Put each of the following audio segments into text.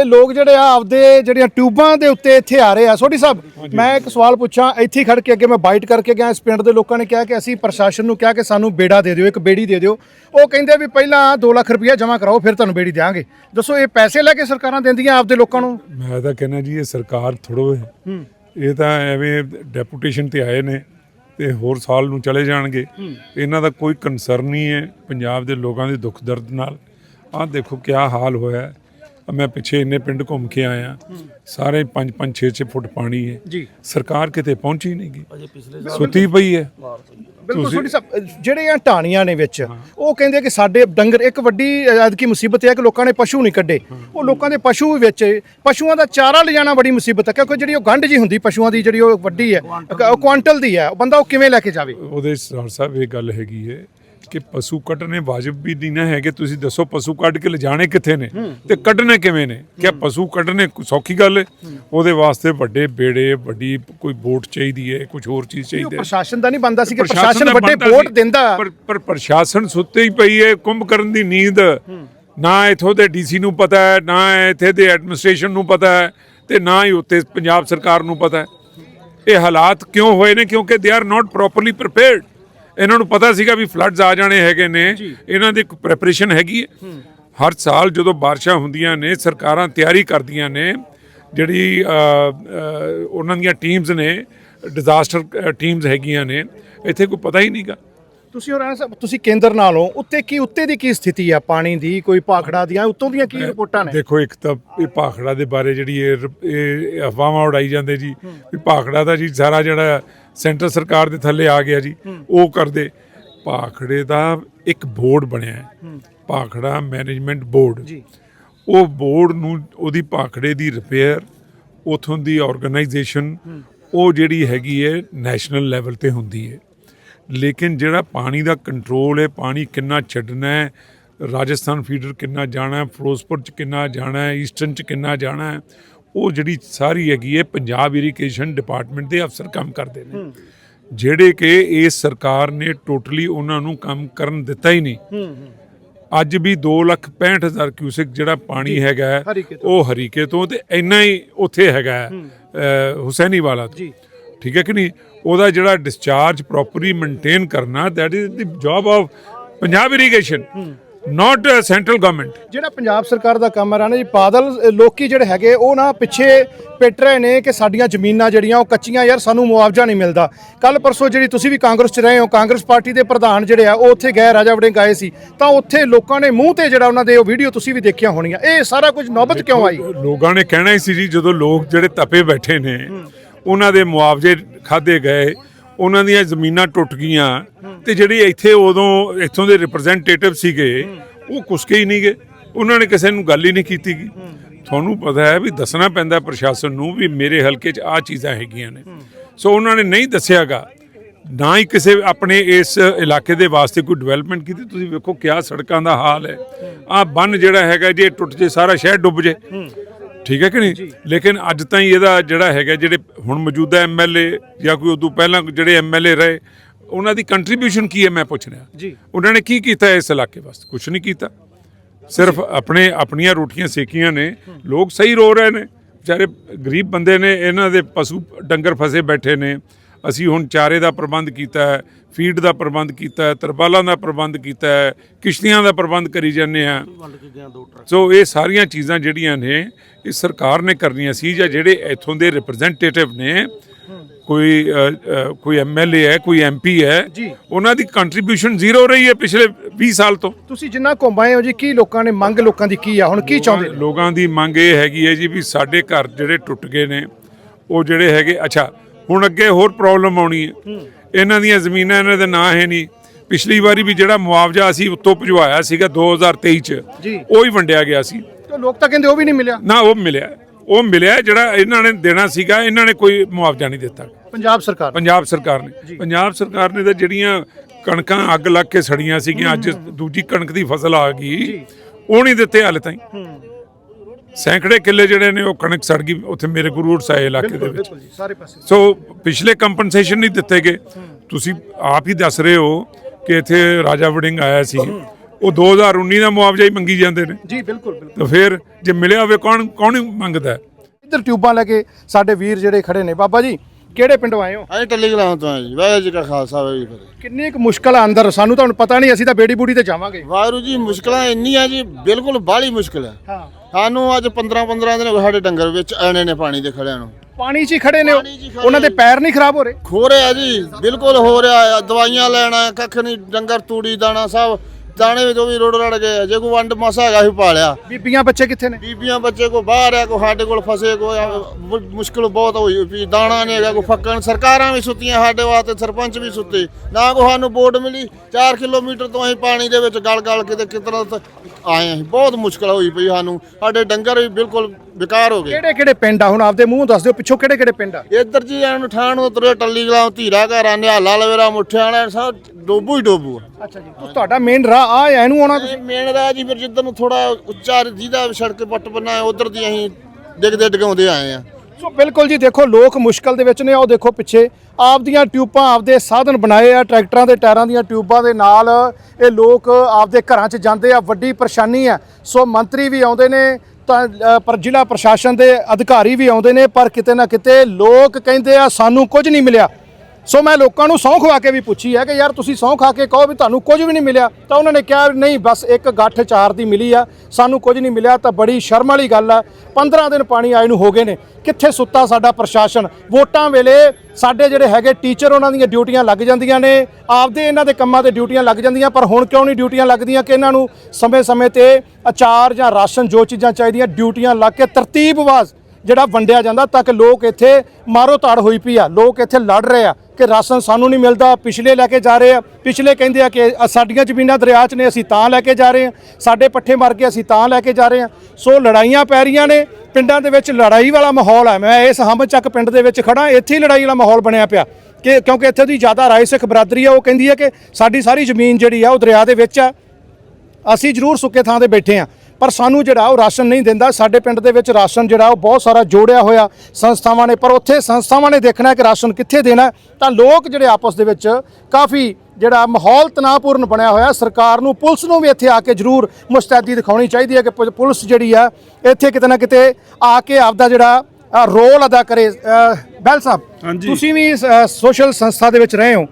ਇਹ ਲੋਕ ਜਿਹੜੇ ਆ ਆਪਦੇ ਜਿਹੜੀਆਂ ਟਿਊਬਾਂ ਦੇ ਉੱਤੇ ਇੱਥੇ ਆ ਰਹੇ ਆ। ਸੋਢੀ ਸਾਹਿਬ ਮੈਂ ਇੱਕ ਸਵਾਲ ਪੁੱਛਾਂ ਇੱਥੇ ਖੜ ਕੇ ਅੱਗੇ ਮੈਂ ਬਾਈਟ ਕਰਕੇ ਗਿਆ ਇਸ ਪਿੰਡ ਦੇ ਲੋਕਾਂ ਨੇ ਕਿਹਾ ਕਿ ਅਸੀਂ ਪ੍ਰਸ਼ਾਸਨ ਨੂੰ ਕਿਹਾ ਕਿ ਸਾਨੂੰ ਬੇੜਾ ਦੇ ਦਿਓ ਇੱਕ ਬੇੜੀ ਦੇ ਦਿਓ। ਉਹ ਕਹਿੰਦੇ ਵੀ ਪਹਿਲਾਂ 2 ਲੱਖ ਰੁਪਇਆ ਜਮ੍ਹਾਂ ਕਰਾਓ ਫਿਰ ਤੁਹਾਨੂੰ ਬੇੜੀ ਦੇਵਾਂਗੇ ਦੱਸੋ ਇਹ ਪੈਸੇ ਲੈ ਕੇ ਸਰਕਾਰਾਂ ਦਿੰਦੀਆਂ ਆਪਦੇ ਲੋਕਾਂ ਨੂੰ? ਮੈਂ ਤਾਂ ਕਹਿੰਦਾ ਜੀ ਇਹ ਸਰਕਾਰ ਥੋੜੋ ਹੈ। ਇਹ ਤਾਂ ਐਵੇਂ ਡੈਪੂਟੇਸ਼ਨ ਤੇ ਆਏ ਨੇ ਤੇ ਹੋਰ ਸਾਲ ਨੂੰ ਚਲੇ ਜਾਣਗੇ। ਇਹਨਾਂ ਦਾ ਕੋਈ ਕੰਸਰਨ ਨਹੀਂ ਹੈ ਪੰਜਾਬ ਦੇ ਲੋਕਾਂ ਦੇ ਦੁੱਖ ਦਰਦ ਨਾਲ। ਆਹ ਦੇਖੋ ਕਿਆ ਹਾਲ ਹੋਇਆ। ਮੈਂ ਪਿੱਛੇ ਇੰਨੇ ਪਿੰਡ ਘੁੰਮ ਕੇ ਆਇਆ। ਸਾਰੇ 5 5 6 6 ਫੁੱਟ ਪਾਣੀ ਹੈ। ਜੀ। ਸਰਕਾਰ ਕਿਤੇ ਪਹੁੰਚੀ ਨਹੀਂ ਗਈ ਸੁੱਤੀ ਪਈ ਹੈ। ਬਿਲਕੁਲ ਸੋਢੀ ਸਾਹਿਬ ਜਿਹੜੇ ਆ ਢਾਣੀਆਂ ਨੇ ਵਿੱਚ ਉਹ ਕਹਿੰਦੇ ਕਿ ਸਾਡੇ ਡੰਗਰ ਇੱਕ ਵੱਡੀ ਐਤਕੀ ਮੁਸੀਬਤ ਇਹ ਹੈ ਕਿ ਲੋਕਾਂ ਨੇ ਪਸ਼ੂ ਨਹੀਂ ਕੱਢੇ। ਉਹ ਲੋਕਾਂ ਦੇ ਪਸ਼ੂ ਵੀ ਵਿੱਚ ਪਸ਼ੂਆਂ ਦਾ ਚਾਰਾ ਲਿਜਾਣਾ ਬੜੀ ਮੁਸੀਬਤ ਹੈ ਕਿਉਂਕਿ ਜਿਹੜੀ ਉਹ ਗੰਢ ਜੀ ਹੁੰਦੀ ਪਸ਼ੂਆਂ ਦੀ ਜਿਹੜੀ ਉਹ ਵੱਡੀ ਹੈ ਉਹ ਕੁਆਂਟਲ ਦੀ ਹੈ। ਉਹ ਬੰਦਾ ਉਹ ਕਿਵੇਂ ਲੈ ਕੇ ਜਾਵੇ? ਉਹਦੇ ਸਰ ਸਾਹਿਬ ਇਹ ਗੱਲ ਹੈਗੀ ਹੈ। ਕਿ ਪਸ਼ੂ ਕੱਢਣੇ ਵਾਜਬ ਵੀ ਨਹੀਂ ਨਾ ਹੈਗੇ। ਤੁਸੀਂ ਦੱਸੋ ਪਸ਼ੂ ਕੱਢ ਕੇ ਲਿਜਾਣੇ ਕਿੱਥੇ ਨੇ ਤੇ ਕੱਢਣੇ ਕਿਵੇਂ ਨੇ? ਕਿ ਪਸ਼ੂ ਕੱਢਣੇ ਕੋਈ ਸੌਖੀ ਗੱਲ ਹੈ ਉਹਦੇ ਵਾਸਤੇ ਵੱਡੇ ਬੇੜੇ ਵੱਡੀ ਕੋਈ ਬੋਟ ਚਾਹੀਦੀ ਹੈ ਕੁਝ ਹੋਰ ਚੀਜ਼ ਚਾਹੀਦੀ ਹੈ ਪ੍ਰਸ਼ਾਸਨ ਦਾ ਨਹੀਂ ਬੰਦਾ ਸੀ ਕਿ ਪ੍ਰਸ਼ਾਸਨ ਵੱਡੇ ਵੋਟ ਦਿੰਦਾ। ਪਰ ਪਰ ਪ੍ਰਸ਼ਾਸਨ ਸੁੱਤੇ ਹੀ ਪਈ ਹੈ ਕੁੰਭ ਕਰਨ ਦੀ ਨੀਂਦ। ਨਾ ਇਥੋਂ ਦੇ ਡੀਸੀ ਨੂੰ ਪਤਾ ਹੈ ਨਾ ਇੱਥੇ ਦੇ ਐਡਮਿਨਿਸਟ੍ਰੇਸ਼ਨ ਨੂੰ ਪਤਾ ਹੈ ਤੇ ਨਾ ਹੀ ਉੱਤੇ ਪੰਜਾਬ ਸਰਕਾਰ ਨੂੰ ਪਤਾ ਹੈ ਇਹ ਹਾਲਾਤ ਕਿਉਂ ਹੋਏ ਨੇ? ਕਿਉਂਕਿ they are not properly prepared ਇਹਨਾਂ ਨੂੰ ਪਤਾ ਸੀਗਾ ਵੀ ਫਲੱਡਸ ਆ ਜਾਣੇ ਹੈਗੇ ਨੇ। ਇਹਨਾਂ ਦੀ ਪ੍ਰੈਪਰੇਸ਼ਨ ਹੈਗੀ ਹੈ। ਹਰ ਸਾਲ ਜਦੋਂ ਬਾਰਿਸ਼ਾਂ ਹੁੰਦੀਆਂ ਨੇ ਸਰਕਾਰਾਂ ਤਿਆਰੀ ਕਰਦੀਆਂ ਨੇ ਜਿਹੜੀ ਉਹਨਾਂ ਦੀਆਂ ਟੀਮਸ ਨੇ ਡਿਜ਼ਾਸਟਰ ਟੀਮਸ ਹੈਗੀਆਂ ਨੇ ਇੱਥੇ ਕੋਈ ਪਤਾ ਹੀ ਨਹੀਂਗਾ। ਤੁਸੀਂ ਹੋਰ ਸਾਹਿਬ ਤੁਸੀਂ ਕੇਂਦਰ ਨਾਲੋਂ ਉੱਤੇ ਕੀ ਉੱਤੇ ਦੀ ਕੀ ਸਥਿਤੀ ਆ? ਪਾਣੀ ਦੀ ਕੋਈ ਭਾਖੜਾ ਦੀਆਂ ਉੱਤੋਂ ਦੀਆਂ ਕੀ ਰਿਪੋਰਟਾਂ ਨੇ? ਦੇਖੋ ਇੱਕ ਤਾਂ ਇਹ ਭਾਖੜਾ ਦੇ ਬਾਰੇ ਜਿਹੜੀ ਇਹ ਇਹ ਅਫਵਾਹਾਂ ਉਡਾਈ ਜਾਂਦੇ ਜੀ। ਵੀ ਭਾਖੜਾ ਦਾ ਜੀ ਸਾਰਾ ਜਿਹੜਾ ਸੈਂਟਰ ਸਰਕਾਰ ਦੇ ਥੱਲੇ ਆ ਗਿਆ ਜੀ ਉਹ ਕਰਦੇ। ਭਾਖੜੇ ਦਾ ਇੱਕ ਬੋਰਡ ਬਣਿਆ ਹੈ। Bhakra management board. ਜੀ। ਉਹ ਬੋਰਡ ਨੂੰ ਉਹਦੀ ਭਾਖੜੇ ਦੀ ਰਿਪੇਅਰ ਉਥੋਂ ਦੀ ਆਰਗੇਨਾਈਜੇਸ਼ਨ ਉਹ ਜਿਹੜੀ ਹੈਗੀ ਹੈ ਨੈਸ਼ਨਲ ਲੈਵਲ ਤੇ ਹੁੰਦੀ ਹੈ। ਲੇਕਿਨ ਜਿਹੜਾ ਪਾਣੀ ਦਾ ਕੰਟਰੋਲ ਹੈ ਪਾਣੀ ਕਿੰਨਾ ਛੱਡਣਾ ਹੈ ਰਾਜਸਥਾਨ ਫੀਡਰ ਕਿੰਨਾ ਜਾਣਾ ਹੈ ਫਿਰੋਜ਼ਪੁਰ ਚ ਕਿੰਨਾ ਜਾਣਾ ਹੈ ਈਸਟਰਨ ਚ ਕਿੰਨਾ ਜਾਣਾ ਹੈ ਉਹ ਜਿਹੜੀ ਸਾਰੀ ਹੈਗੀ ਹੈ ਪੰਜਾਬ ਇਰੀਗੇਸ਼ਨ ਡਿਪਾਰਟਮੈਂਟ ਦੇ ਅਫਸਰ ਕੰਮ ਕਰਦੇ ਨੇ। ਜਿਹੜੇ ਕਿ ਇਸ ਸਰਕਾਰ ਨੇ ਟੋਟਲੀ ਉਹਨਾਂ ਨੂੰ ਕੰਮ ਕਰਨ ਦਿੱਤਾ ਹੀ ਨਹੀਂ। ਅੱਜ ਵੀ 265000 ਕਿਊਸਿਕ ਜਿਹੜਾ ਪਾਣੀ ਹੈਗਾ। ਉਹ ਹਰੀਕੇ ਤੋਂ ਤੇ ਇੰਨਾ ਹੀ ਉੱਥੇ ਹੈਗਾ ਹੁਸੈਨੀ ਵਾਲਾ ਤੋਂ। ਜੀ। ਠੀਕ ਹੈ ਕਿ ਨਹੀਂ? ਉਹਦਾ ਜਿਹੜਾ ਡਿਸਚਾਰਜ ਪ੍ਰੋਪਰਲੀ ਮੇਨਟੇਨ ਕਰਨਾ that is the job of Punjab irrigation not central government ਜਿਹੜਾ ਪੰਜਾਬ ਸਰਕਾਰ ਦਾ ਕੰਮ ਹੈ ਰਾਣਾ ਜੀ ਬਾਦਲ ਲੋਕੀ ਜਿਹੜੇ ਹੈਗੇ ਉਹ ਨਾ ਪਿੱਛੇ ਪਿੱਟ ਰਹੇ ਨੇ ਕਿ ਸਾਡੀਆਂ ਜ਼ਮੀਨਾਂ ਜਿਹੜੀਆਂ ਉਹ ਕੱਚੀਆਂ ਯਾਰ ਸਾਨੂੰ ਮੁਆਵਜ਼ਾ ਨਹੀਂ ਮਿਲਦਾ। ਕੱਲ ਪਰਸੋਂ ਜਿਹੜੀ ਤੁਸੀਂ ਵੀ ਕਾਂਗਰਸ 'ਚ ਰਹੇ ਹੋ ਕਾਂਗਰਸ ਪਾਰਟੀ ਦੇ ਪ੍ਰਧਾਨ ਜਿਹੜੇ ਆ ਉਹ ਉੱਥੇ ਗਏ ਰਾਜਾ ਵੜਿੰਗ ਆਏ ਸੀ। ਤਾਂ ਉੱਥੇ ਲੋਕਾਂ ਨੇ ਮੂੰਹ ਤੇ ਜਿਹੜਾ ਉਹਨਾਂ ਦੇ ਉਹ ਵੀਡੀਓ ਤੁਸੀਂ ਵੀ ਦੇਖੀਆਂ ਹੋਣੀਆਂ। ਇਹ ਸਾਰਾ ਕੁਝ ਨੌਬਤ ਕਿਉਂ ਆਈ? ਲੋਕਾਂ ਨੇ ਕਹਿਣਾ ਹੀ ਸੀ ਜੀ ਜਦੋਂ ਲੋਕ ਜਿਹੜੇ ਤਪੇ ਬੈਠੇ ਨੇ ਉਹਨਾਂ ਦੇ ਮੁਆਵਜ਼ੇ ਖਾਦੇ ਗਏ, ਉਹਨਾਂ ਦੀਆਂ ਜ਼ਮੀਨਾਂ ਟੁੱਟ ਗਈਆਂ ਤੇ ਜਿਹੜੇ ਇੱਥੇ ਉਦੋਂ ਇੱਥੋਂ ਦੇ ਰਿਪਰੈਜ਼ੈਂਟੇਟਿਵ ਸੀਗੇ, ਉਹ ਕੁਸਕੇ ਹੀ ਨਹੀਂ ਗਏ। ਉਹਨਾਂ ਨੇ ਕਿਸੇ ਨੂੰ ਗੱਲ ਹੀ ਨਹੀਂ ਕੀਤੀ ਗਈ ਤੁਹਾਨੂੰ ਪਤਾ ਹੈ ਵੀ ਦੱਸਣਾ ਪੈਂਦਾ ਪ੍ਰਸ਼ਾਸਨ ਨੂੰ ਵੀ ਮੇਰੇ ਹਲਕੇ 'ਚ ਆ ਚੀਜ਼ਾਂ ਹੈਗੀਆਂ ਨੇ। ਸੋ ਉਹਨਾਂ ਨੇ ਨਹੀਂ ਦੱਸਿਆਗਾ, ਨਾ ਹੀ ਕਿਸੇ ਆਪਣੇ ਇਸ ਇਲਾਕੇ ਦੇ ਵਾਸਤੇ ਕੋਈ ਡਿਵੈਲਪਮੈਂਟ ਕੀਤੀ। ਤੁਸੀਂ ਵੇਖੋ ਕਿਆ ਸੜਕਾਂ ਦਾ ਹਾਲ ਹੈ। ਆ ਬੰਨ ਜਿਹੜਾ ਹੈਗਾ ਜੇ ਟੁੱਟ ਜੇ, ਸਾਰਾ ਸ਼ਹਿਰ ਡੁੱਬ ਜੇ। ਠੀਕ ਹੈ ਕਿ ਨਹੀਂ? ਲੇਕਿਨ ਅੱਜ ਤਾਈਂ ਇਹਦਾ ਜਿਹੜਾ ਹੈਗਾ ਜਿਹੜੇ ਹੁਣ ਮੌਜੂਦਾ ਐਮਐਲਏ ਜਾਂ ਕੋਈ ਉਦੋਂ ਪਹਿਲਾਂ ਜਿਹੜੇ ਐਮਐਲਏ ਰਹੇ ਉਹਨਾਂ ਦੀ ਕੰਟਰੀਬਿਊਸ਼ਨ ਕੀ ਹੈ ਮੈਂ ਪੁੱਛ ਰਿਹਾ। ਜੀ। ਉਹਨਾਂ ਨੇ ਕੀ ਕੀਤਾ ਇਸ ਇਲਾਕੇ ਵਾਸਤੇ? ਕੁਝ ਨਹੀਂ ਕੀਤਾ। ਸਿਰਫ ਆਪਣੇ ਆਪਣੀਆਂ ਰੋਟੀਆਂ ਸੇਕੀਆਂ ਨੇ। ਲੋਕ ਸਹੀ ਰੋ ਰਹੇ ਨੇ। ਵਿਚਾਰੇ ਗਰੀਬ ਬੰਦੇ ਨੇ ਇਹਨਾਂ ਦੇ ਪਸ਼ੂ ਡੰਗਰ ਫਸੇ ਬੈਠੇ ਨੇ। ਅਸੀਂ ਹੁਣ ਚਾਰੇ ਦਾ ਪ੍ਰਬੰਧ ਕੀਤਾ ਹੈ ਫੀਡ ਦਾ ਪ੍ਰਬੰਧ ਕੀਤਾ ਹੈ ਤਰਪਾਲਾਂ ਦਾ ਪ੍ਰਬੰਧ ਕੀਤਾ ਹੈ ਕਿਸ਼ਤੀਆਂ ਦਾ ਪ੍ਰਬੰਧ ਕਰੀ ਜਾਂਦੇ ਆ ਸੋ ਇਹ ਸਾਰੀਆਂ ਚੀਜ਼ਾਂ ਜਿਹੜੀਆਂ ਨੇ ਇਹ ਸਰਕਾਰ ਨੇ ਕਰਨੀਆਂ ਸੀ ਜਾਂ ਜਿਹੜੇ ਇੱਥੋਂ ਦੇ ਰਿਪਰੈਜ਼ੈਂਟੇਟਿਵ ਨੇ ਕੋਈ ਕੋਈ ਐਮਐਲਏ ਹੈ ਕੋਈ ਐਮਪੀ ਹੈ। ਉਹਨਾਂ ਦੀ ਕੰਟਰੀਬਿਊਸ਼ਨ ਜ਼ੀਰੋ ਰਹੀ ਹੈ ਪਿਛਲੇ 20 ਸਾਲ ਤੋਂ। ਤੁਸੀਂ ਜਿੰਨਾ ਘੁੰਮਾਏ ਹੋ ਜੀ ਕੀ ਲੋਕਾਂ ਨੇ ਮੰਗ ਲੋਕਾਂ ਦੀ ਕੀ ਆ? ਹੁਣ ਕੀ ਚਾਹੁੰਦੇ ਲੋਕਾਂ ਦੀ ਮੰਗ ਇਹ ਹੈਗੀ ਹੈ ਜੀ ਵੀ ਸਾਡੇ ਘਰ ਜਿਹੜੇ ਟੁੱਟ ਗਏ ਨੇ ਉਹ ਜਿਹੜੇ ਹੈਗੇ ਅੱਛਾ ਹੁਣ ਅੱਗੇ ਹੋਰ ਪ੍ਰੋਬਲਮ ਆਉਣੀ ਹੈ। ਇਹਨਾਂ ਦੀਆਂ ਜ਼ਮੀਨਾਂ ਇਹਨਾਂ ਦੇ ਨਾਂ ਹੈ ਨਹੀਂ। ਪਿਛਲੀ ਵਾਰੀ ਵੀ ਜਿਹੜਾ ਮੁਆਵਜ਼ਾ ਅਸੀਂ ਉੱਤੋਂ ਭਜਵਾਇਆ ਸੀਗਾ 2023 ਚ। ਉਹ ਹੀ ਵੰਡਿਆ ਗਿਆ ਸੀ। ਤੇ ਲੋਕ ਤਾਂ ਕਹਿੰਦੇ ਉਹ ਵੀ ਨਹੀਂ ਮਿਲਿਆ। ਨਾ ਉਹ ਮਿਲਿਆ। ਉਹ ਮਿਲਿਆ ਜਿਹੜਾ ਇਹਨਾਂ ਨੇ ਦੇਣਾ ਸੀਗਾ ਇਹਨਾਂ ਨੇ ਕੋਈ ਮੁਆਵਜ਼ਾ ਨਹੀਂ ਦਿੱਤਾ। ਪੰਜਾਬ ਸਰਕਾਰ ਪੰਜਾਬ ਸਰਕਾਰ ਨੇ। ਪੰਜਾਬ ਸਰਕਾਰ ਨੇ ਤਾਂ ਜਿਹੜੀਆਂ ਕਣਕਾਂ ਅੱਗ ਲੱਗ ਕੇ ਸੜੀਆਂ ਸੀਗੀਆਂ ਅੱਜ ਦੂਜੀ ਕਣਕ ਦੀ ਫਸਲ ਆ ਗਈ ਉਹ ਨਹੀਂ ਦਿੱਤੇ ਹਾਲੇ ਤਾਈਂ। ਸੈਂਕੜੇ ਕਿੱਲੇ ਜਿਹੜੇ ਨੇ ਉਹ ਕਣਕ ਸੜ ਗਈ ਉੱਥੇ ਮੇਰੇ ਗੁਰੂ ਸਾਹਿਬ ਇਲਾਕੇ ਦੇ ਵਿੱਚ। ਸਾਰੇ ਪਾਸੇ। ਸੋ ਪਿਛਲੇ ਕੰਪਨਸੇਸ਼ਨ ਨਹੀਂ ਦਿੱਤੇ ਗਏ। ਤੁਸੀਂ ਆਪ ਹੀ ਦੱਸ ਰਹੇ ਹੋ ਕਿ ਇੱਥੇ ਰਾਜਾ ਵੜਿੰਗ ਆਇਆ ਸੀ। ਉਹ 2019 ਦਾ ਮੁਆਵਜ਼ਾ ਹੀ ਮੰਗੀ ਜਾਂਦੇ ਨੇ। ਜੀ ਬਿਲਕੁਲ ਬਿਲਕੁਲ। ਤਾਂ ਫਿਰ ਜੇ ਮਿਲਿਆ ਹੋਵੇ ਕੌਣ ਕੌਣ ਮੰਗਦਾ? ਹੈ? ਇੱਧਰ ਟਿਊਬਾਂ ਲੈ ਕੇ ਸਾਡੇ ਵੀਰ ਜਿਹੜੇ ਖੜੇ ਨੇ। ਬਾਬਾ ਜੀ ਕਿਹੜੇ ਪਿੰਡੋਂ ਆਏ ਹੋ? ਅਸੀਂ ਟੈਲੀਗ੍ਰਾਮ ਤੋਂ ਆਏ ਜੀ। ਵਾਹਿਗੁਰੂ ਜੀ ਕਾ ਖਾਲਸਾ ਵਾਹਿਗੁਰੂ ਜੀ ਕੀ ਫਤਿਹ। ਕਿੰਨੀ ਕੁ ਮੁਸ਼ਕਲ ਆ ਅੰਦਰ? ਸਾਨੂੰ ਤੁਹਾਨੂੰ ਪਤਾ ਨਹੀਂ ਅਸੀਂ ਤਾਂ ਬੇੜੀ ਬੂੜੀ ਤੇ ਜਾਵਾਂਗੇ। ਵਾਹਿਗੁਰੂ ਜੀ ਮੁਸ਼ਕਲਾਂ ਇੰਨੀਆਂ ਜੀ ਬਿਲਕੁਲ ਬਾਹਲੀ ਮੁਸ਼ਕਲ ਹੈ। ਹਾਂ। ਸਾਨੂੰ ਅੱਜ 15 15 ਦਿਨ ਹੋ ਗਏ ਸਾਡੇ ਡੰਗਰ ਵਿੱਚ ਆਣੇ ਨੇ ਪਾਣੀ ਦੇ ਖੜਿਆਂ ਨੂੰ। ਪਾਣੀ 'ਚ ਹੀ ਖੜੇ ਨੇ ਉਹ। ਪਾਣੀ 'ਚ ਹੀ ਖੜੇ ਉਹਨਾਂ ਦੇ ਪੈਰ ਨਹੀਂ ਖਰਾਬ ਹੋ ਰਹੇ? ਖੋ ਰਿਹਾ ਜੀ ਬਿਲਕੁਲ ਹੋ ਰਿਹਾ ਹੈ ਦਵਾਈਆਂ ਲੈਣਾ ਕੱਖ ਨਹੀਂ ਡੰਗਰ ਤੂੜੀ ਦਾਣਾ ਸਭ ਦਾਣੇ ਵਿੱਚ ਉਹ ਵੀ ਰੋੜ ਰੜ ਗਏ ਜੇ ਕੋਈ ਵੰਡ ਮਸਾ ਹੈਗਾ ਸੀ ਪਾਲਿਆ। ਬੀਬੀਆਂ ਬੱਚੇ ਕਿੱਥੇ ਨੇ? ਬੀਬੀਆਂ ਬੱਚੇ ਕੋ ਬਾਹਰ ਆ ਕੋ ਸਾਡੇ ਕੋਲ ਫਸੇ ਕੋ ਮੁ- ਮੁਸ਼ਕਿਲ ਬਹੁਤ ਹੋਈ ਵੀ ਦਾਣਾ ਨਹੀਂ ਹੈਗਾ ਕੋ ਫੱਕਣ। ਸਰਕਾਰਾਂ ਵੀ ਸੁੱਤੀਆਂ ਸਾਡੇ ਵਾਸਤੇ ਸਰਪੰਚ ਵੀ ਸੁੱਤੇ। ਨਾ ਕੋ ਸਾਨੂੰ ਬੋਰਡ ਮਿਲੀ। 4 ਕਿਲੋਮੀਟਰ ਤੋਂ ਅਸੀਂ ਪਾਣੀ ਦੇ ਵਿੱਚ ਗਲ ਗਲ ਕੇ ਤੇ ਕਿਤਨਾ ਆਏ ਅਸੀਂ ਬਹੁਤ ਮੁਸ਼ਕਲ ਹੋਈ ਪਈ ਸਾਨੂੰ। ਸਾਡੇ ਡੰਗਰ ਵੀ ਬਿਲਕੁਲ ਬੇਕਾਰ ਹੋ ਗਏ। ਕਿਹੜੇ ਕਿਹੜੇ ਪਿੰਡ ਆ? ਹੁਣ ਆਪਦੇ ਮੂੰਹ ਦੱਸ ਦਿਓ ਪਿੱਛੋਂ ਕਿਹੜੇ ਕਿਹੜੇ ਪਿੰਡ ਆ? ਇੱਧਰ ਜੀ ਐਨ ਠਾਣ ਉਤਰੇ ਟੱਲੀ ਗਲਾ ਧੀਰਾ ਘਰ ਨਿਹਾਲਾ ਲਵੇਰਾ ਮੁੱਠਿਆਂ ਵਾਲਾ ਸਭ ਡੋਬੂ ਹੀ ਡੋਬੂ ਆ। ਅੱਛਾ ਜੀ ਤੁਹਾਡਾ ਮੇਨ ਰਾਹ ਆ ਇਹਨੂੰ ਆਉਣਾ ਤੁਸੀਂ? ਮੇਨ ਰਾਹ ਜੀ ਫਿਰ ਜਿੱਧਰ ਨੂੰ ਥੋੜਾ ਉੱਚਾ ਜਿਹਦਾ ਸੜਕ ਪੱਟ ਬੰਨਾ ਹੈ ਉਧਰ ਦੀ ਅਸੀਂ ਡਿੱਗਦੇ ਡਿਗਾਉਂਦੇ ਆਏ ਆ। ਸੋ ਬਿਲਕੁਲ ਜੀ ਦੇਖੋ ਲੋਕ ਮੁਸ਼ਕਲ ਦੇ ਵਿੱਚ ਨੇ। ਉਹ ਦੇਖੋ ਪਿੱਛੇ। ਆਪਦੀਆਂ ਟਿਊਬਾਂ ਆਪਦੇ ਸਾਧਨ ਬਣਾਏ ਆ, ਟਰੈਕਟਰਾਂ ਦੇ ਟਾਇਰਾਂ ਦੀਆਂ ਟਿਊਬਾਂ ਦੇ ਨਾਲ ਇਹ ਲੋਕ ਆਪਦੇ ਘਰਾਂ 'ਚ ਜਾਂਦੇ ਆ, ਵੱਡੀ ਪਰੇਸ਼ਾਨੀ ਆ। ਸੋ ਮੰਤਰੀ ਵੀ ਆਉਂਦੇ ਨੇ, ਤਾਂ ਪਰ ਜ਼ਿਲ੍ਹਾ ਪ੍ਰਸ਼ਾਸਨ ਦੇ ਅਧਿਕਾਰੀ ਵੀ ਆਉਂਦੇ ਨੇ, ਪਰ ਕਿਤੇ ਨਾ ਕਿਤੇ ਲੋਕ ਕਹਿੰਦੇ ਆ, ਸਾਨੂੰ ਕੁਝ ਨਹੀਂ ਮਿਲਿਆ। ਸੋ ਮੈਂ ਲੋਕਾਂ ਨੂੰ ਸਹੁੰ ਖਵਾ ਕੇ ਵੀ ਪੁੱਛੀ ਹੈ ਕਿ ਯਾਰ ਤੁਸੀਂ ਸਹੁੰ ਖਾ ਕੇ ਕਹੋ ਵੀ ਤੁਹਾਨੂੰ ਕੁਝ ਵੀ ਨਹੀਂ ਮਿਲਿਆ, ਤਾਂ ਉਹਨਾਂ ਨੇ ਕਿਹਾ ਵੀ ਨਹੀਂ, ਬਸ ਇੱਕ ਗੱਠ ਚਾਰ ਦੀ ਮਿਲੀ ਆ, ਸਾਨੂੰ ਕੁਝ ਨਹੀਂ ਮਿਲਿਆ, ਤਾਂ ਬੜੀ ਸ਼ਰਮ ਵਾਲੀ ਗੱਲ ਆ। 15 ਦਿਨ ਪਾਣੀ ਆਏ ਨੂੰ ਹੋ ਗਏ ਨੇ, ਕਿੱਥੇ ਸੁੱਤਾ ਸਾਡਾ ਪ੍ਰਸ਼ਾਸਨ? ਵੋਟਾਂ ਵੇਲੇ ਸਾਡੇ ਜਿਹੜੇ ਹੈਗੇ ਟੀਚਰ, ਉਹਨਾਂ ਦੀਆਂ ਡਿਊਟੀਆਂ ਲੱਗ ਜਾਂਦੀਆਂ ਨੇ, ਆਪਦੇ ਇਹਨਾਂ ਦੇ ਕੰਮਾਂ ਤੇ ਡਿਊਟੀਆਂ ਲੱਗ ਜਾਂਦੀਆਂ, ਪਰ ਹੁਣ ਕਿਉਂ ਨਹੀਂ ਡਿਊਟੀਆਂ ਲੱਗਦੀਆਂ ਕਿ ਇਹਨਾਂ ਨੂੰ ਸਮੇਂ-ਸਮੇਂ ਤੇ ਅਚਾਰ ਜਾਂ ਰਾਸ਼ਨ ਜੋ ਚੀਜ਼ਾਂ ਚਾਹੀਦੀਆਂ, ਡਿਊਟੀਆਂ ਲੱਗ ਕੇ ਤਰਤੀਬਵਾਜ਼ ਜਿਹੜਾ ਵੰਡਿਆ ਜਾਂਦਾ ਤਾਂ ਕਿ ਲੋਕ ਇੱਥੇ ਮਾਰੋ ਤਾੜ ਹੋਈ ਪਈ ਆ। ਲੋਕ ਇੱਥੇ ਲੜ ਰਹੇ ਆ ਕਿ ਰਾਸ਼ਨ ਸਾਨੂੰ ਨਹੀਂ ਮਿਲਦਾ। ਪਿਛਲੇ ਲੈ ਕੇ ਜਾ ਰਹੇ ਆ। ਪਿਛਲੇ ਕਹਿੰਦੇ ਆ ਕਿ ਸਾਡੀਆਂ ਜ਼ਮੀਨਾਂ ਦਰਿਆ 'ਚ ਨੇ, ਅਸੀਂ ਤਾਂ ਲੈ ਕੇ ਜਾ ਰਹੇ ਆ। ਸਾਡੇ ਪੱਠੇ ਮਰ ਗਏ, ਅਸੀਂ ਤਾਂ ਲੈ ਕੇ ਜਾ ਰਹੇ ਆ। ਸੋ ਲੜਾਈਆਂ ਪੈ ਰਹੀਆਂ ਨੇ। ਪਿੰਡਾਂ ਦੇ ਵਿੱਚ ਲੜਾਈ ਵਾਲਾ ਮਾਹੌਲ ਹੈ ਮੈਂ ਇਸ ਹਮਚੱਕ ਪਿੰਡ ਦੇ ਵਿੱਚ ਖੜਾ ਇੱਥੇ ਹੀ ਲੜਾਈ ਵਾਲਾ ਮਾਹੌਲ ਬਣਿਆ ਪਿਆ। ਕਿ ਕਿਉਂਕਿ ਇੱਥੇ ਦੀ ਜ਼ਿਆਦਾ ਰਾਏ ਸਿੱਖ ਬਰਾਦਰੀ ਆ, ਉਹ ਕਹਿੰਦੀ ਹੈ ਕਿ ਸਾਡੀ ਸਾਰੀ ਜ਼ਮੀਨ ਜਿਹੜੀ ਆ, ਉਹ ਦਰਿਆ ਦੇ ਵਿੱਚ ਆ। ਅਸੀਂ ਜ਼ਰੂਰ ਸੁੱਕੇ ਥਾਂ ਤੇ ਬੈਠੇ ਆ। ਪਰ ਸਾਨੂੰ ਜਿਹੜਾ ਉਹ ਰਾਸ਼ਨ ਨਹੀਂ ਦਿੰਦਾ। ਸਾਡੇ ਪਿੰਡ ਦੇ ਵਿੱਚ ਰਾਸ਼ਨ ਜਿਹੜਾ ਉਹ ਬਹੁਤ ਸਾਰਾ ਜੋੜਿਆ ਹੋਇਆ ਸੰਸਥਾਵਾਂ ਨੇ, ਪਰ ਉੱਥੇ ਸੰਸਥਾਵਾਂ ਨੇ ਦੇਖਣਾ ਕਿ ਰਾਸ਼ਨ ਕਿੱਥੇ ਦੇਣਾ ਤਾਂ ਲੋਕ ਜਿਹੜੇ ਆਪਸ ਦੇ ਵਿੱਚ ਕਾਫੀ ਜਿਹੜਾ ਮਾਹੌਲ ਤਣਾਅਪੂਰਨ ਬਣਿਆ ਹੋਇਆ ਸਰਕਾਰ ਨੂੰ, ਪੁਲਿਸ ਨੂੰ ਵੀ ਇੱਥੇ ਆ ਕੇ ਜ਼ਰੂਰ ਮੁਸਤੈਦੀ ਦਿਖਾਉਣੀ ਚਾਹੀਦੀ ਹੈ ਕਿ ਪੁ- ਪੁਲਿਸ ਜਿਹੜੀ ਆ, ਇੱਥੇ ਕਿਤੇ ਨਾ ਕਿਤੇ ਆ ਕੇ ਆਪਦਾ ਜਿਹੜਾ ਰੋਲ ਅਦਾ ਕਰੇ। ਬੈਲ ਸਾਹਿਬ। ਤੁਸੀਂ ਵੀ ਸੋਸ਼ਲ ਸੰਸਥਾ ਦੇ ਵਿੱਚ ਰਹੇ ਹੋ।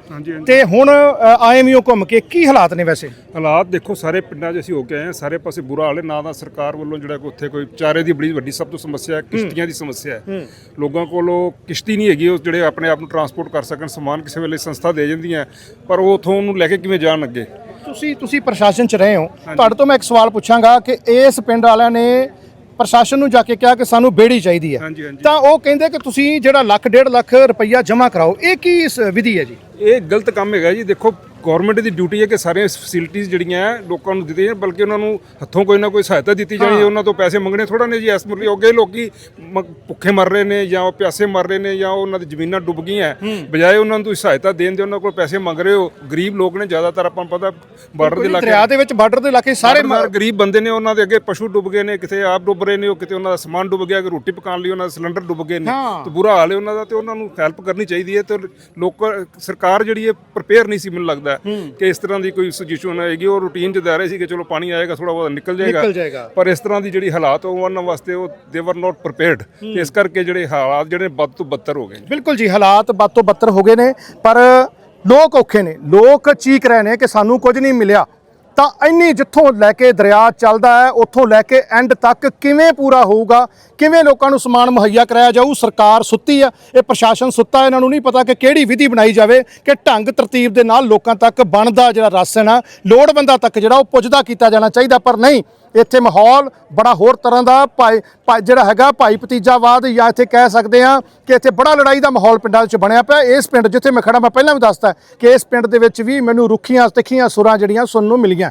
ਤੇ ਹੁਣ ਹੋ ਘੁੰਮ ਕੇ ਕੀ ਹਾਲਾਤ ਨੇ ਵੈਸੇ? ਹਾਲਾਤ ਦੇਖੋ ਸਾਰੇ ਪਿੰਡਾਂ 'ਚ ਅਸੀਂ ਹੋ ਕੇ ਆਏ ਹਾਂ। ਸਾਰੇ ਪਾਸੇ ਬੁਰਾ ਹਾਲ ਹੈ। ਨਾ ਤਾਂ ਸਰਕਾਰ ਵੱਲੋਂ ਜਿਹੜਾ ਕੋਈ ਉੱਥੇ ਕੋਈ ਚਾਰੇ ਦੀ ਬੜੀ ਵੱਡੀ ਸਭ ਤੋਂ ਸਮੱਸਿਆ ਹੈ ਕਿਸ਼ਤੀਆਂ ਦੀ ਸਮੱਸਿਆ ਹੈ। ਲੋਕਾਂ ਕੋਲੋਂ ਕਿਸ਼ਤੀ ਨਹੀਂ ਹੈਗੀ ਉਹ ਜਿਹੜੇ ਆਪਣੇ ਆਪ ਨੂੰ ਟਰਾਂਸਪੋਰਟ ਕਰ ਸਕਣ ਸਮਾਨ ਕਿਸੇ ਵੇਲੇ ਸੰਸਥਾ ਦੇ ਜਾਂਦੀਆਂ ਪਰ ਉਹ ਉਥੋਂ ਉਹਨੂੰ ਲੈ ਕੇ ਕਿਵੇਂ ਜਾਣ ਅੱਗੇ? ਤੁਸੀਂ ਤੁਸੀਂ ਪ੍ਰਸ਼ਾਸਨ ਚ ਰਹੇ ਹੋ। ਤੁਹਾਡੇ ਤੋਂ ਮੈਂ ਇੱਕ ਸਵਾਲ ਪੁੱਛਾਂਗਾ ਕਿ ਇਸ ਪਿੰਡ ਵਾਲਿਆਂ ਨੇ ਪ੍ਰਸ਼ਾਸਨ ਨੂੰ ਜਾ ਕੇ ਕਿਹਾ ਕਿ ਸਾਨੂੰ ਬੇੜੀ ਚਾਹੀਦੀ ਹੈ। ਤਾਂ ਉਹ ਕਹਿੰਦੇ ਕਿ ਤੁਸੀਂ ਜਿਹੜਾ ਲੱਖ ਡੇਢ ਲੱਖ ਰੁਪਈਆ ਜਮ੍ਹਾਂ ਕਰਾਓ। ਇਹ ਕੀ ਇਸ ਵਿਧੀ ਹੈ ਜੀ? ਇਹ ਗਲਤ ਕੰਮ ਹੈਗਾ ਜੀ। ਦੇਖੋ ਗਵਰਨਮੈਂਟ ਦੀ ਡਿਊਟੀ ਹੈ ਕਿ ਸਾਰੀਆਂ ਫੈਸਿਲਿਟੀਆਂ ਜਿਹੜੀਆਂ ਹੈ ਲੋਕਾਂ ਨੂੰ ਦਿੱਤੀਆਂ ਜਾਣ, ਬਲਕਿ ਉਹਨਾਂ ਨੂੰ ਹੱਥੋਂ ਕੋਈ ਨਾ ਕੋਈ ਸਹਾਇਤਾ ਦਿੱਤੀ ਜਾਣੀ ਹੈ। ਉਹਨਾਂ ਤੋਂ ਪੈਸੇ ਮੰਗਣੇ ਥੋੜਾ ਨੇ ਜੀ ਇਸ ਮੁਰਲੀ ਅੱਗੇ ਲੋਕੀ ਮ- ਭੁੱਖੇ ਮਰ ਰਹੇ ਨੇ ਜਾਂ ਉਹ ਪਿਆਸੇ ਮਰ ਰਹੇ ਨੇ ਜਾਂ ਉਹਨਾਂ ਦੀ ਜ਼ਮੀਨਾਂ ਡੁੱਬ ਗਈਆਂ। ਬਜਾਏ ਉਹਨਾਂ ਨੂੰ ਤੁਸੀਂ ਸਹਾਇਤਾ ਦੇਣ ਦੇ ਉਹਨਾਂ ਕੋਲ ਪੈਸੇ ਮੰਗ ਰਹੇ ਹੋ। ਗਰੀਬ ਲੋਕ ਨੇ ਜ਼ਿਆਦਾਤਰ ਆਪਾਂ ਨੂੰ ਪਤਾ ਬਾਰਡਰ ਦੇ ਇਲਾਕੇ ਦਰਿਆ ਦੇ ਵਿੱਚ ਬਾਰਡਰ ਦੇ ਇਲਾਕੇ ਸਾਰੇ ਗਰੀਬ ਬੰਦੇ ਨੇ ਉਹਨਾਂ ਦੇ ਅੱਗੇ ਪਸ਼ੂ ਡੁੱਬ ਗਏ ਨੇ ਕਿਤੇ ਆਪ ਡੁੱਬ ਰਹੇ ਨੇ ਉਹ ਕਿਤੇ ਉਹਨਾਂ ਦਾ ਸਮਾਨ ਡੁੱਬ ਗਿਆ ਕਿ ਰੋਟੀ ਪਕਾਉਣ ਲਈ ਉਹਨਾਂ ਦੇ ਸਿਲੰਡਰ ਡੁੱਬ ਗਏ ਨੇ। ਹਾਂ। ਤੇ ਬੁਰਾ ਹਾਲ ਹੈ ਉਹਨਾਂ ਦਾ ਤੇ ਉਹਨਾਂ ਨੂੰ ਹੈਲਪ ਕਰਨੀ ਚਾਹੀਦੀ ਹੈ ਤੇ ਲੋਕ ਸਰਕਾਰ ਜਿਹੜੀ ਹੈ ਪ੍ਰਪੇਅਰ ਨਹੀਂ ਸੀ ਮੈਨੂੰ ਲੱਗਦਾ। ਕਿ ਇਸ ਤਰ੍ਹਾਂ ਦੀ ਕੋਈ ਸਿਚੁਏਸ਼ਨ ਆਏਗੀ। ਉਹ ਰੂਟੀਨ ਚ ਦੇ ਰਹੇ ਸੀ ਕਿ ਚਲੋ ਪਾਣੀ ਆਏਗਾ ਥੋੜਾ ਬਹੁਤ ਨਿਕਲ ਜਾਏਗਾ। ਪਰ ਇਸ ਤਰ੍ਹਾਂ ਦੀ ਜਿਹੜੀ ਹਾਲਾਤ ਉਹ ਉਹਨਾਂ ਵਾਸਤੇ ਉਹ ਦੇ ਵਰ ਨਾਟ ਪ੍ਰੀਪੇਅਰਡ ਇਸ ਕਰਕੇ ਜਿਹੜੇ ਹਾਲਾਤ ਜਿਹੜੇ ਵੱਧ ਤੋਂ ਬੱਤਰ ਹੋ ਗਏ। ਬਿਲਕੁਲ ਜੀ ਹਾਲਾਤ ਵੱਧ ਤੋਂ ਬੱਤਰ ਹੋ ਗਏ ਨੇ। ਪਰ ਲੋਕ ਔਖੇ ਨੇ। ਲੋਕ ਚੀਕ ਰਹੇ ਨੇ ਕਿ ਸਾਨੂੰ ਕੁਝ ਨਹੀਂ ਮਿਲਿਆ। ਤਾਂ ਇੰਨੀ ਜਿੱਥੋਂ ਲੈ ਕੇ ਦਰਿਆ ਚੱਲਦਾ ਹੈ, ਉੱਥੋਂ ਲੈ ਕੇ ਐਂਡ ਤੱਕ ਕਿਵੇਂ ਪੂਰਾ ਹੋਊਗਾ? ਕਿਵੇਂ ਲੋਕਾਂ ਨੂੰ ਸਮਾਨ ਮੁਹੱਈਆ ਕਰਾਇਆ ਜਾਊ? ਸਰਕਾਰ ਸੁੱਤੀ ਆ, ਇਹ ਪ੍ਰਸ਼ਾਸਨ ਸੁੱਤਾ, ਇਹਨਾਂ ਨੂੰ ਨਹੀਂ ਪਤਾ ਕਿ ਕਿਹੜੀ ਵਿਧੀ ਬਣਾਈ ਜਾਵੇ, ਕਿ ਢੰਗ ਤਰਤੀਬ ਦੇ ਨਾਲ ਲੋਕਾਂ ਤੱਕ ਬਣਦਾ ਜਿਹੜਾ ਰਾਸ਼ਨ ਆ, ਲੋੜਵੰਦਾਂ ਤੱਕ ਜਿਹੜਾ ਉਹ ਪੁੱਜਦਾ ਕੀਤਾ ਜਾਣਾ ਚਾਹੀਦਾ, ਪਰ ਨਹੀਂ ਇੱਥੇ ਮਾਹੌਲ ਬੜਾ ਹੋਰ ਤਰ੍ਹਾਂ ਦਾ ਭਾਈ ਭਾਈ- ਜਿਹੜਾ ਹੈਗਾ ਭਾਈ ਭਤੀਜਾਵਾਦ ਜਾਂ ਇੱਥੇ ਕਹਿ ਸਕਦੇ ਆ ਕਿ ਇੱਥੇ ਬੜਾ ਲੜਾਈ ਦਾ ਮਾਹੌਲ ਪਿੰਡਾਂ ਵਿੱਚ ਬਣਿਆ ਪਿਆ। ਇਸ ਪਿੰਡ ਜਿੱਥੇ ਮੈਂ ਖੜਾ ਮੈਂ ਪਹਿਲਾਂ ਵੀ ਦੱਸਤਾ ਕਿ ਇਸ ਪਿੰਡ ਦੇ ਵਿੱਚ ਵੀ ਮੈਨੂੰ ਰੁੱਖੀਆਂ ਤਿੱਖੀਆਂ ਸੁਰਾਂ ਜਿਹੜੀਆਂ ਸੁਣਨ ਨੂੰ ਮਿਲੀਆਂ।